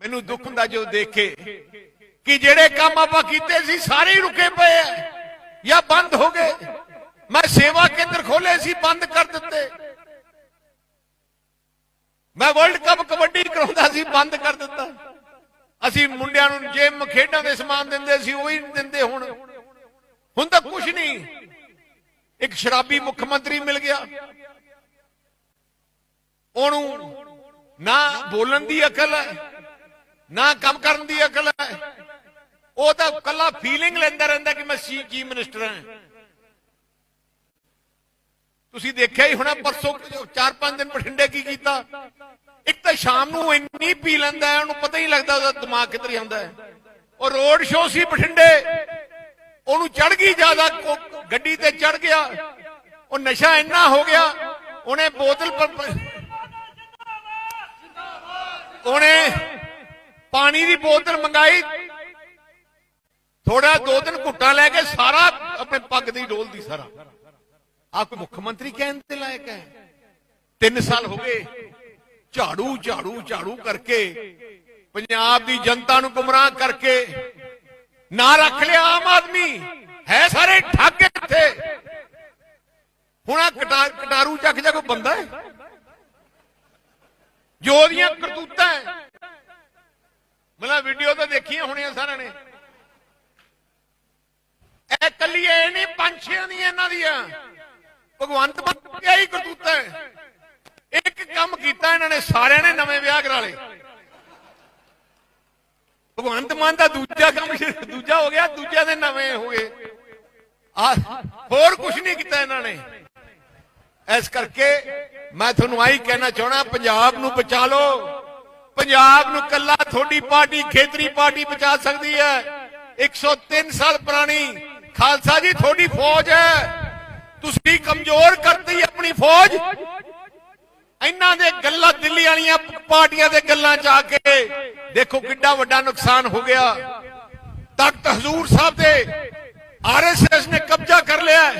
ਮੈਨੂੰ ਦੁੱਖ ਹੁੰਦਾ ਜੋ ਦੇਖ ਕੇ ਕਿ ਜਿਹੜੇ ਕੰਮ ਆਪਾਂ ਕੀਤੇ ਸੀ, ਸਾਰੇ ਹੀ ਰੁਕੇ ਪਏ ਆ ਜਾਂ ਬੰਦ ਹੋ ਗਏ। ਮੈਂ ਸੇਵਾ ਕੇਂਦਰ ਖੋਲੇ ਸੀ, ਬੰਦ ਕਰ ਦਿੱਤੇ। ਮੈਂ ਵਰਲਡ ਕੱਪ ਕਬੱਡੀ ਕਰਾਉਂਦਾ ਸੀ, ਬੰਦ ਕਰ ਦਿੱਤਾ। ਅਸੀਂ ਮੁੰਡਿਆਂ ਨੂੰ ਜਿਮ ਖੇਡਾਂ ਦੇ ਸਮਾਨ ਦਿੰਦੇ ਸੀ, ਉਹ ਹੀ ਦਿੰਦੇ ਹੁਣ। ਹੁਣ ਤਾਂ ਕੁਝ ਨਹੀਂ ਇੱਕ ਸ਼ਰਾਬੀ ਮੁੱਖ ਮੰਤਰੀ ਮਿਲ ਗਿਆ। ਉਹਨੂੰ ਨਾ ਬੋਲਣ ਦੀ ਅਕਲ ਹੈ। ਨਾ ਕੰਮ ਕਰਨ ਦੀ ਅਕਲ ਹੈ। ਉਹ ਤਾਂ ਕੱਲਾ ਫੀਲਿੰਗ ਲੈਂਦਾ ਰਹਿੰਦਾ ਕਿ ਮੈਂ ਚੀਫ ਮਿਨਿਸਟਰ ਹਾਂ। ਤੁਸੀਂ ਦੇਖਿਆ ਹੀ ਹੋਣਾ ਪਰਸੋਂ 4-5 ਦਿਨ ਬਠਿੰਡੇ ਕੀ ਕੀਤਾ? ਇੱਕ ਤਾਂ ਸ਼ਾਮ ਨੂੰ ਇੰਨੀ ਪੀ ਲੈਂਦਾ ਉਹਨੂੰ ਪਤਾ ਹੀ ਲੱਗਦਾ ਉਹਦਾ ਦਿਮਾਗ ਕਿੱਧਰ ਜਾਂਦਾ ਹੈ। ਉਹ ਰੋਡ ਸ਼ੋਅ ਸੀ ਬਠਿੰਡੇ। ਉਹਨੂੰ ਚੜ ਗਈ ਜ਼ਿਆਦਾ, ਗੱਡੀ ਤੇ ਚੜ ਗਿਆ। ਉਹ ਨਸ਼ਾ ਇੰਨਾ ਹੋ ਗਿਆ, ਉਹਨੇ ਬੋਤਲ ਪਰ- ਉਹਨੇ ਪਾਣੀ ਦੀ ਬੋਤਲ ਮੰਗਾਈ। ਥੋੜਾ ਦੋ ਦਿਨ ਘੁੱਟਾ ਲੈ ਕੇ ਸਾਰਾ ਆਪਣੇ ਪੱਗ ਦੀ ਡੋਲਦੀ ਸਾਰਾ। ਆ ਮੁੱਖ ਮੰਤਰੀ ਕਹਿਣ ਤੇ ਲਾਇਕ ਹੈ? 3 ਸਾਲ ਹੋ ਗਏ। ਝਾੜੂ ਝਾੜੂ ਝਾੜੂ ਕਰਕੇ ਪੰਜਾਬ ਦੀ ਜਨਤਾ ਨੂੰ ਗੁੰਮਰਾਹ ਕਰਕੇ ਨਾ ਰੱਖ ਲਿਆ ਆਮ ਆਦਮੀ। ਹੈ ਸਾਰੇ ਠੱਗ ਇੱਥੇ। ਹੁਣ ਆ ਕਟਾਰੂ ਚੱਕ ਜਾ ਕੋਈ ਬੰਦਾ ਹੈ। ਜੋ ਉਹਦੀਆਂ ਮਤਲਬ ਵੀਡੀਓ ਤਾਂ ਦੇਖੀਆਂ ਹੋਣੀਆਂ ਸਾਰਿਆਂ ਨੇ। ਇਹ ਕੱਲੀ ਇਹ ਨਹੀਂ, ਪੰਛੀਆਂ ਦੀਆਂ ਇਹਨਾਂ ਦੀਆਂ। ਭਗਵੰਤ ਮਾਨ ਦੀਆਂ ਹੀ ਹੈ। ਇੱਕ ਕੰਮ ਕੀਤਾ ਇਹਨਾਂ ਨੇ, ਸਾਰਿਆਂ ਨੇ ਨਵੇਂ ਵਿਆਹ ਕਰਾ ਲਏ। ਭਗਵੰਤ ਮਾਨ ਦਾ ਦੂਜਾ ਕੰਮ ਦੂਜਾ ਹੋ ਗਿਆ, ਦੂਜਿਆਂ ਦੇ ਨਵੇਂ ਹੋ ਗਏ। ਆ, ਹੋਰ ਕੁਝ ਨਹੀਂ ਕੀਤਾ ਇਹਨਾਂ ਨੇ। ਇਸ ਕਰਕੇ ਮੈਂ ਤੁਹਾਨੂੰ ਆਹੀ ਕਹਿਣਾ ਚਾਹਣਾ ਪੰਜਾਬ ਨੂੰ ਬਚਾ ਲਓ। ਪੰਜਾਬ ਨੂੰ ਕੱਲਾ ਤੁਹਾਡੀ ਪਾਰਟੀ, ਖੇਤਰੀ ਪਾਰਟੀ ਬਚਾ ਸਕਦੀ ਹੈ। 103 ਸਾਲ ਪੁਰਾਣੀ ਖਾਲਸਾ ਜੀ, ਤੁਹਾਡੀ ਫੌਜ ਹੈ। ਤੁਸੀਂ ਕਮਜ਼ੋਰ ਕਰਤੀ ਆਪਣੀ ਫੌਜ। ਇਹਨਾਂ ਦੇ ਗੱਲਾਂ, ਦਿੱਲੀ ਵਾਲੀਆਂ ਪਾਰਟੀਆਂ ਦੇ ਗੱਲਾਂ ਚ ਆ ਕੇ ਦੇਖੋ ਕਿੰਨਾ ਵੱਡਾ ਨੁਕਸਾਨ ਹੋ ਗਿਆ। ਤਖਤ ਹਜ਼ੂਰ ਸਾਹਿਬ ਦੇ ਆਰਐਸਐਸ ਨੇ ਕਬਜ਼ਾ ਕਰ ਲਿਆ।